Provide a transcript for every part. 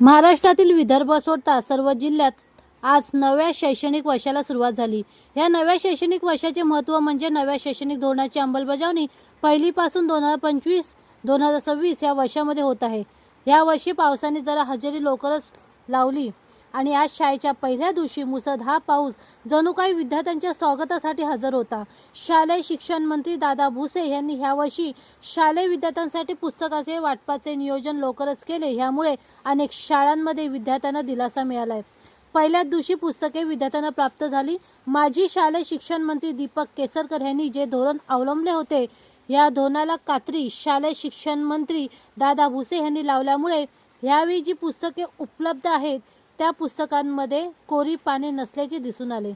महाराष्ट्रातील विदर्भ सोडता सर्व जिल्ह्यात आज नव्या शैक्षणिक वर्षाला सुरुवात झाली. या नव्या शैक्षणिक वर्षाचे महत्त्व म्हणजे नव्या शैक्षणिक धोरणाची अंमलबजावणी पहिलीपासून दोन हजार पंचवीस दोन हजार सव्वीस या वर्षामध्ये होत आहे. यावर्षी पावसाने जरा हजेरी लवकरच लावली. आणि आज शाळेच्या पहिल्या दिवशी मुसळधार पाऊस जणू काही विद्यार्थ्यांच्या स्वागतासाठी हजर होता. शालेय शिक्षण मंत्री दादा भुसे यांनी ह्यावर्षी शालेय विद्यार्थ्यांसाठी पुस्तकाचे वाटपाचे नियोजन लवकरच केले. ह्यामुळे अनेक शाळांमध्ये विद्यार्थ्यांना दिलासा मिळाला आहे पहिल्याच दिवशी पुस्तके विद्यार्थ्यांना प्राप्त झाली. माजी शालेय शिक्षण मंत्री दीपक केसरकर यांनी जे धोरण अवलंबले होते या धोरणाला कात्री शालेय शिक्षण मंत्री दादा भुसे यांनी लावल्यामुळे यावेळी जी पुस्तके उपलब्ध आहेत त्या पुस्तकांमध्ये कोरी पाने नसल्याचे दिसून आले.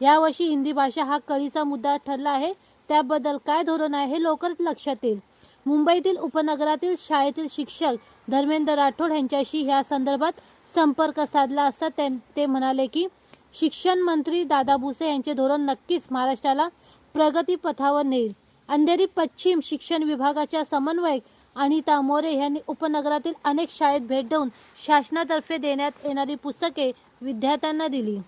यावर्षी हिंदी भाषा हा कळीचा मुद्दा ठरला आहे. त्याबद्दल काय धोरण आहे हे लवकरच लक्षात येईल. मुंबईतील उपनगरातील शाळेतील शिक्षक धर्मेंद्र राठोड यांच्याशी ह्या संदर्भात संपर्क साधला असता त्यां- ते म्हणाले की शिक्षण मंत्री दादा भुसे यांचे धोरण नक्कीच महाराष्ट्राला प्रगतीपथावर नेईल. अंधेरी पश्चिम शिक्षण विभागाच्या समन्वयक अनिता मोरे यांनी उपनगरातील अनेक शाळेत भेट देऊन शासनातर्फे देण्यात येणारी पुस्तके विद्यार्थ्यांना दिली.